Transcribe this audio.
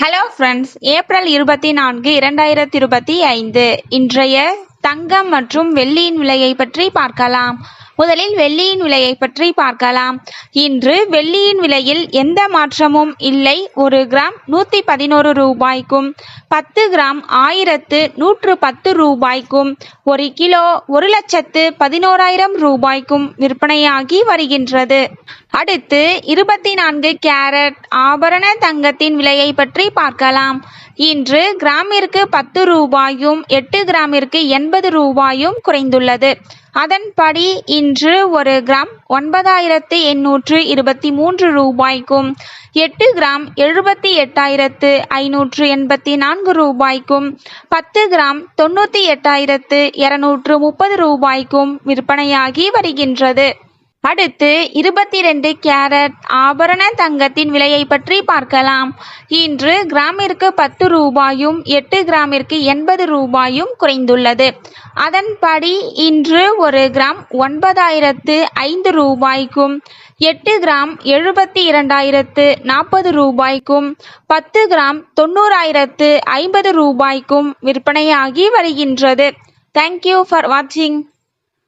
Hello friends April இருபத்தி நான்கு இரண்டாயிரத்தி இருபத்தி ஐந்து. இன்றைய தங்கம் மற்றும் வெள்ளியின் விலையை பற்றி பார்க்கலாம். முதலில் வெள்ளியின் விலையை பற்றி பார்க்கலாம். இன்று வெள்ளியின் விலையில் எந்த மாற்றமும் இல்லை. ஒரு கிராம் நூற்றி பதினோரு ரூபாய்க்கும் பத்து கிராம் ஆயிரத்து நூற்று பத்து ரூபாய்க்கும் ஒரு கிலோ ஒரு லட்சத்து பதினோராயிரம் ரூபாய்க்கும் விற்பனையாகி வருகின்றது. அடுத்து இருபத்தி நான்கு கேரட் ஆபரண தங்கத்தின் விலையை பற்றி பார்க்கலாம். இன்று கிராமிற்கு பத்து ரூபாயும் எட்டு கிராமிற்கு எண்பது ரூபாயும் குறைந்துள்ளது. அதன்படி இன்று ஒரு கிராம் ஒன்பதாயிரத்து எண்ணூற்று இருபத்தி மூன்று ரூபாய்க்கும் எட்டு கிராம் எழுபத்தி எட்டாயிரத்து ஐநூற்று எண்பத்தி நான்கு ரூபாய்க்கும் பத்து கிராம் தொண்ணூற்றி எட்டாயிரத்து இருநூற்று முப்பது ரூபாய்க்கும் விற்பனையாகி வருகின்றது. அடுத்து இருபத்தி ரெண்டு கேரட் ஆபரண தங்கத்தின் விலையை பற்றி பார்க்கலாம். இன்று கிராமிற்கு பத்து ரூபாயும் எட்டு கிராமிற்கு எண்பது ரூபாயும் குறைந்துள்ளது. அதன்படி இன்று ஒரு கிராம் ஒன்பதாயிரத்து ஐந்து ரூபாய்க்கும் எட்டு கிராம் எழுபத்தி இரண்டாயிரத்து நாற்பது ரூபாய்க்கும் பத்து கிராம் தொண்ணூறாயிரத்து ஐம்பது ரூபாய்க்கும் விற்பனையாகி வருகின்றது. தேங்க்யூ ஃபார் வாட்சிங்